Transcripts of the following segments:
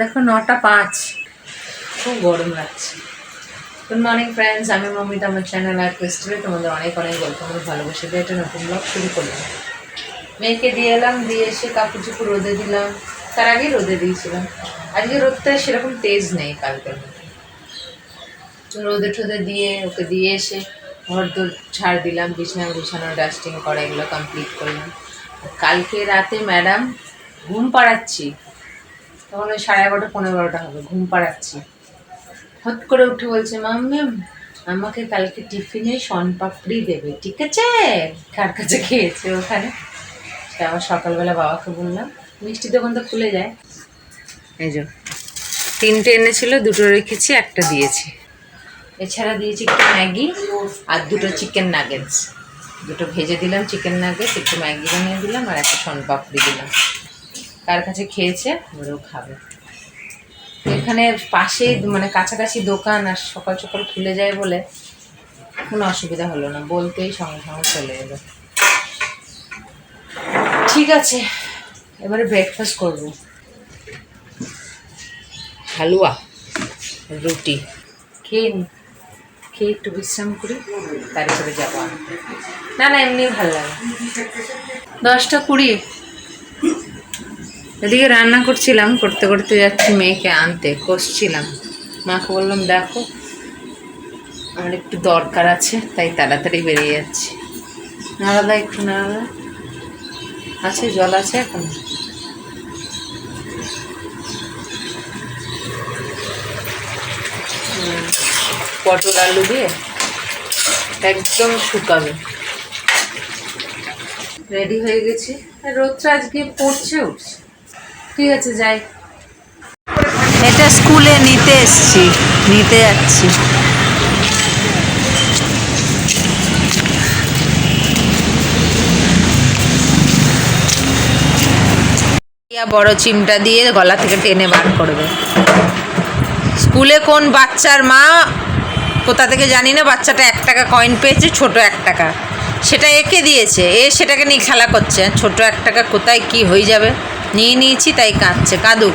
দেখো নটা পাঁচ। খুব গরম লাগছে। গুড মর্নিং ফ্রেন্ডস আমি মমিতা, আমার চ্যানেল আর ক্রিস্টালে তোমাদের অনেক অনেক গল্প ওয়েলকাম ভালোবাসে দিয়ে একটা নতুন ব্লগ শুরু করলাম। মেয়েকে দিয়ে এলাম, দিয়ে এসে কাপড় চুপড় রোদে দিলাম। তার আগেই রোদে দিয়েছিলাম। আজকে রোদটা সেরকম তেজ নেই কালকের মতো। রোদে ঠোদে দিয়ে, ওকে দিয়ে এসে ঘর দোর ছাড় দিলাম, বিছানা বিছানা ডাস্টিং করা, এগুলো কমপ্লিট করলাম। কালকে রাতে ম্যাডাম ঘুম পাড়াচ্ছি। তখন ওই সাড়ে এগারোটা পনেরো বারোটা হবে ঘুম পাড়াচ্ছি। হট করে উঠে বলছে মাম্মি আমাকে কালকে টিফিনে শন পাপড়ি দেবে ঠিক আছে? কার কাছে খেয়েছে ওখানে? সে আবার সকালবেলা বাবাকে বললাম। মিষ্টি দোকান তো খুলে যায়। এই যে তিনটে এনেছিল দুটো রেখেছি একটা দিয়েছি। এছাড়া দিয়েছি একটু ম্যাগি আর দুটো চিকেন নাগেটস। দুটো ভেজে দিলাম চিকেন নাগেটস একটু ম্যাগি বানিয়ে দিলাম আর একটা শন পাপড়ি দিলাম। কার কাছে খেয়েছে, ওরাও খাবে। এখানে পাশেই মানে কাছাকাছি দোকান আর সকাল সকাল খুলে যায় বলে কোনো অসুবিধা হলো না, বলতেই সঙ্গে সঙ্গে চলে এলো। ঠিক আছে, এবারে ব্রেকফাস্ট করব। হালুয়া, রুটি। খেয়ে নি, খেয়ে একটু বিশ্রাম করি, তারপরে যাব। না না এমনি ভালো লাগে। দশটা কুড়ি। এদিকে রান্না করছিলাম, করতে করতে যাচ্ছি মেয়েকে আনতে, কষছিলাম। মাকে বললাম, দেখো, আমার একটু দরকার আছে, তাই তাড়াতাড়ি বেরিয়ে যাচ্ছি। নাড়াদা, একটু নাড়াদা। আছে, জল আছে এখন? পটল আলু দিয়ে একদম শুকাবে। রেডি হয়ে গেছি। রোদটা আজকে পড়ছে, উঠছে। ঠিক আছে, যাই। এটা স্কুলে নিতে এসছি, নিতে যাচ্ছি। বড় চিমটা দিয়ে গলা থেকে টেনে বার করবে। স্কুলে কোন বাচ্চার মা, কোথা থেকে জানি না, বাচ্চাটা এক টাকা কয়েন পেয়েছে, ছোট এক টাকা। সেটা একে দিয়েছে, এ সেটাকে নিয়ে খেলা করছে, ছোট এক টাকা কোথায় কি হয়ে যাবে? নিয়ে নিয়েছি, তাই কাঁদছে, কাঁদুক।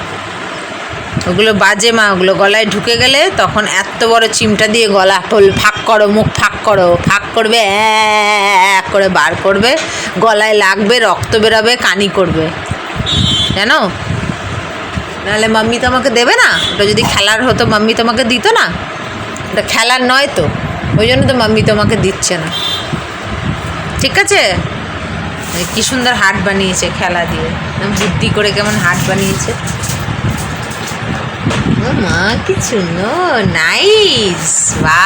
ওগুলো বাজে মা, ওগুলো গলায় ঢুকে গেলে তখন এত বড় চিমটা দিয়ে গলা ফল ফাঁক করো, মুখ ফাঁক করো, ফাঁক করবে, এক করে বার করবে, গলায় লাগবে, রক্ত বেরোবে, কানি করবে। জানো? নাহলে মাম্মি তোমাকে দেবে না। ওটা যদি খেলার হতো, মাম্মি তোমাকে দিত না। ওটা খেলার নয় তো, ওই জন্য তো মাম্মি তোমাকে দিচ্ছে না। ঠিক আছে? কি সুন্দর হাট বানিয়েছে খেলা দিয়ে। বুদ্ধি করে কেমন হাট বানিয়েছে। মা, কি সুন্দর নাইস বা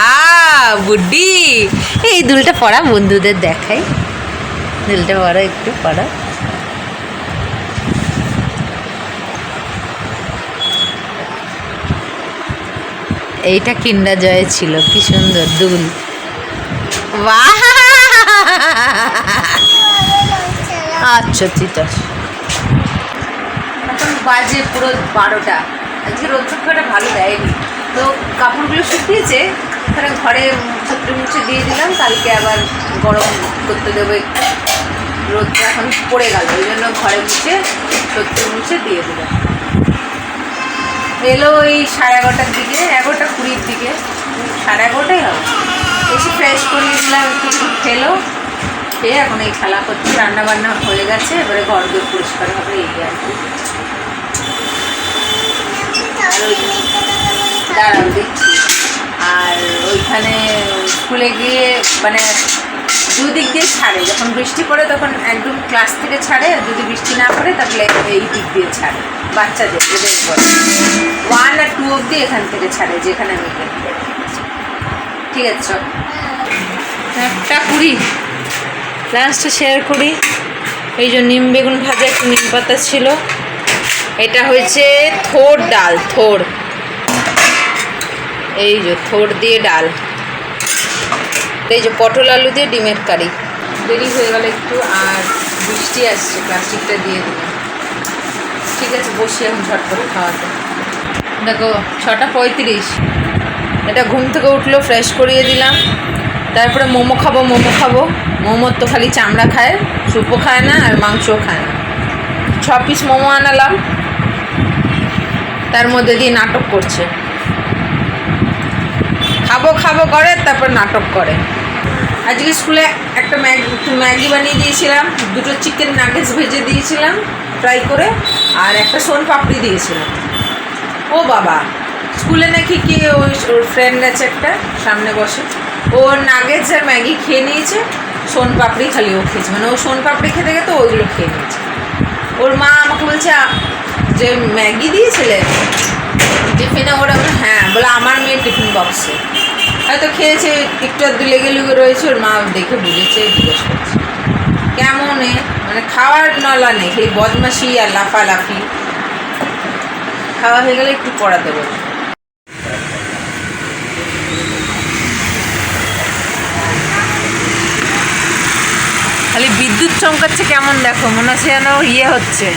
বুড্ডি! এই দুলটা পড়া, বন্ধুদের দেখাই। দুলটা পড়া, একটু পড়া। এইটা কিন্ডা জয়ে ছিল, কি সুন্দর দুল। বাহ আচ্ছা ঠিক আছে। এখন বাজে পুরো বারোটা। আজকে রোদ খুব একটা ভালো দেয়নি। তো কাপড়গুলো শুকিয়েছে তারা ঘরে ছত্রে মুছে দিয়ে দিলাম, কালকে আবার গরম করতে দেবো একটু। রোদটা এখন পড়ে গেল, ওই জন্য ঘরে মুছে ছত্রে মুছে দিয়ে দিলাম। এলো ওই সাড়ে এগারোটার দিকে, এগারোটা কুড়ির দিকে। সাড়ে এগারোটাই হবে। এসে ফ্রেশ করিয়ে দিলাম, একটু খেলো। খেয়ে এখন এই খেলা করছে রান্না বান্না হয়ে গেছে, এবারে ঘর দোর পরিষ্কার হবে এই আর কি। দাঁড়াও দেখছি। আর ওইখানে স্কুলে গিয়ে মানে দুদিক দিয়ে ছাড়ে, যখন বৃষ্টি পড়ে তখন একদম ক্লাস থেকে ছাড়ে, আর যদি বৃষ্টি না পড়ে তাহলে এই দিক দিয়ে ছাড়ে, বাচ্চাদের, এদের পরে ওয়ান আর টু অব্দি এখান থেকে ছাড়ে, যেখানে আমি ঠিক আছে একটা কুড়ি। লাঞ্চটা শেয়ার করি। এই যে নিম বেগুন ভাজা একটু নিম পাতা ছিল। এটা হয়েছে থোর ডাল, থোর। এই যে থোর দিয়ে ডাল। এই যে পটল আলু দিয়ে ডিমের কারি। দেরি হয়ে গেল একটু, আর বৃষ্টি আসছে, প্লাস্টিকটা দিয়ে দিলাম। ঠিক আছে বসি এখন ঝট করে খাওয়াতে। দেখো, ছটা পঁয়ত্রিশ। এটা ঘুম থেকে উঠল ফ্রেশ করিয়ে দিলাম। তারপরে মোমো খাব মোমো খাব। মোমোর তো খালি চামড়া খায়, সুপও খায় না আর মাংসও খায় না। ছ পিস মোমো আনালাম। তার মধ্যে দিয়ে নাটক করছে। খাব খাব করে, তারপর নাটক করে। আজকে স্কুলে একটা ম্যাগি ম্যাগি বানিয়ে দিয়েছিলাম, দুটো চিকেন নাগেটস ভেজে দিয়েছিলাম ফ্রাই করে, আর একটা সোন পাপড়ি দিয়েছিলাম। ও বাবা, স্কুলে নাকি কে ওই ওর ফ্রেন্ড আছে একটা, সামনে বসে। ও নাগেটস আর ম্যাগি খেয়ে নিয়েছে। সোন পাপড়ি খালি ও খেয়েছে। মানে ও সোন পাপড়ি খেতে খেতে ওইগুলো খেয়ে নিয়েছে। ওর মা আমাকে বলছে যে ম্যাগি দিয়েছিলে, টিফিনে ওরা বলে হ্যাঁ। বলে, আমার মেয়ের টিফিন বক্সে। হয়তো খেয়েছে, একটু আধটু লেগে লুগে রয়েছে, ওর মা দেখে বুঝেছে, জিজ্ঞেস করছে। কেমন এ? মানে খাওয়ার নলা নেই সেই বদমাসি আর লাফালাফি। খাওয়া হয়ে গেলে একটু পড়াতে বলে খালি বিদ্যুৎ চমকাচ্ছে কেমন দেখো? মনে হচ্ছে যেন ইয়ে হচ্ছে।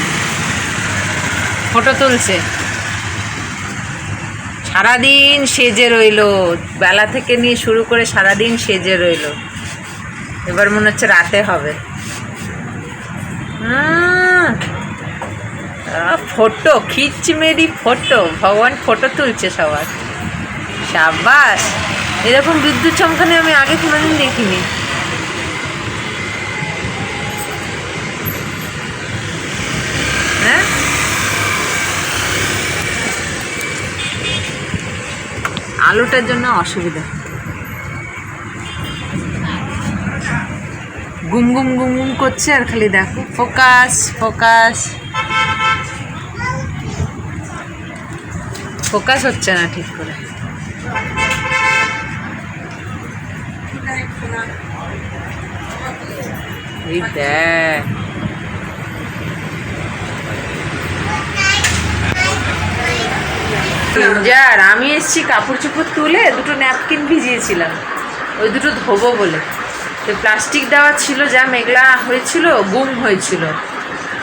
ফটো তুলছে। সারাদিন সেজে রইল। বেলা থেকে নিয়ে শুরু করে সারাদিন সেজে রইল। এবার মনে হচ্ছে রাতে হবে। ফটো খিচ মেরি ফটো। ভগবান ফটো তুলছে সবার। সাবাস এরকম বিদ্যুৎ চমকানি আমি আগে কোনোদিন দেখিনি। হ্যাঁ? আলুটার জন্য অসুবিধা। গুম গুম গুম গুম করছে আর খালি দেখো। Focus focus. ফোকাস হচ্ছে না ঠিক করে। দেখ। যার আমি এসছি কাপড় চোপড় তুলে দুটো ন্যাপকিন ভিজিয়েছিলাম। ওই দুটো ধোবো বলে। তো প্লাস্টিক দেওয়া ছিল, যা মেঘলা হয়েছিল, গুম হয়েছিল।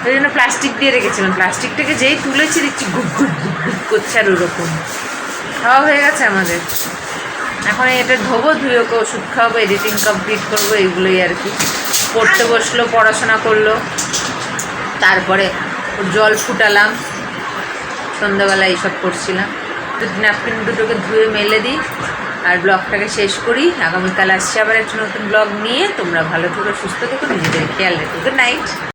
ওই জন্য প্লাস্টিক দিয়ে রেখেছিলাম। প্লাস্টিকটাকে যেই তুলেছি, দেখছি ঘুপ ঘুপ গুপ ঘুপ করছে আর ওরকম। খাওয়া হয়ে গেছে আমাদের। এখন এটা ধোবো, ধুয়ে ওকে ওষুধ খাওয়াবো এডিটিং কমপ্লিট করব, এইগুলোই আর কি। পড়তে বসল, পড়াশোনা করল। তারপরে জল ফুটালাম। সন্ধ্যাবেলা এইসব করছিলাম। ন্যাপকিন দুটোকে ধুয়ে মেলে দিই আর ব্লগটাকে শেষ করি। আগামীকাল আসছি আবার একটা নতুন ব্লগ নিয়ে। তোমরা ভালো থেকো, সুস্থ থেকো, নিজেদের খেয়াল রেখো। Good night